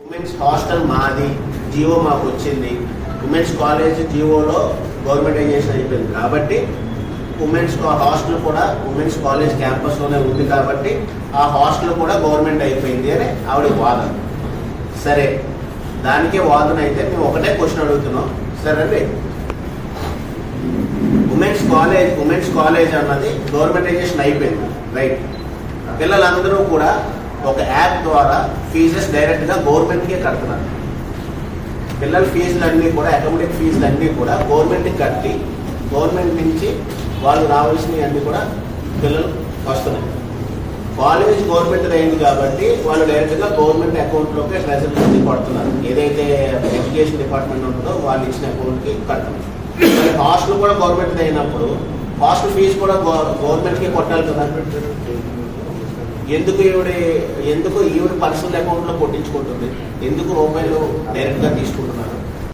Women's hostel మాది జియో మాకు వచ్చింది. ఉమెన్స్ కాలేజ్ జియోలో గవర్నమెంటైజేషన్ అయిపోయింది. కాబట్టి ఉమెన్స్ హాస్టల్ కూడా ఉమెన్స్ కాలేజ్ క్యాంపస్లోనే ఉంది కాబట్టి ఆ హాస్టల్ కూడా గవర్నమెంట్ అయిపోయింది అని ఆవిడ వాదన. సరే దానికే వాదన అయితే మేము ఒకటే క్వశ్చన్ అడుగుతున్నాం. సరే ఉమెన్స్ కాలేజ్ ఉమెన్స్ కాలేజ్ అన్నది గవర్నమెంటైజేషన్ అయిపోయింది. రైట్ పిల్లలందరూ కూడా ఒక యాప్ ద్వారా ఫీజెస్ డైరెక్ట్గా గవర్నమెంట్కే కడుతున్నారు. పిల్లల ఫీజులు అన్నీ కూడా అకామిడేట్ ఫీజులు అన్నీ కూడా గవర్నమెంట్కి కట్టి గవర్నమెంట్ నుంచి వాళ్ళు రావాల్సినవి అన్నీ కూడా పిల్లలు వస్తున్నాయి. కాలేజ్ గవర్నమెంట్ అయింది కాబట్టి వాళ్ళు డైరెక్ట్గా గవర్నమెంట్ అకౌంట్లోకి ట్రెజరీ నుంచి కొడుతున్నారు ఏదైతే ఎడ్యుకేషన్ డిపార్ట్మెంట్ ఉంటుందో వాళ్ళు ఇచ్చిన అకౌంట్కి కడుతున్నారు. హాస్టల్ కూడా గవర్నమెంట్ అయినప్పుడు హాస్టల్ ఫీజు కూడా గవర్నమెంట్కి కొట్టాలి కదా? ఎందుకు ఈవిడ ఎందుకు ఈవిడ పర్సనల్ అకౌంట్లో కొట్టించుకుంటుంది? ఎందుకు రూపాయలు డైరెక్ట్గా తీసుకుంటున్నారు?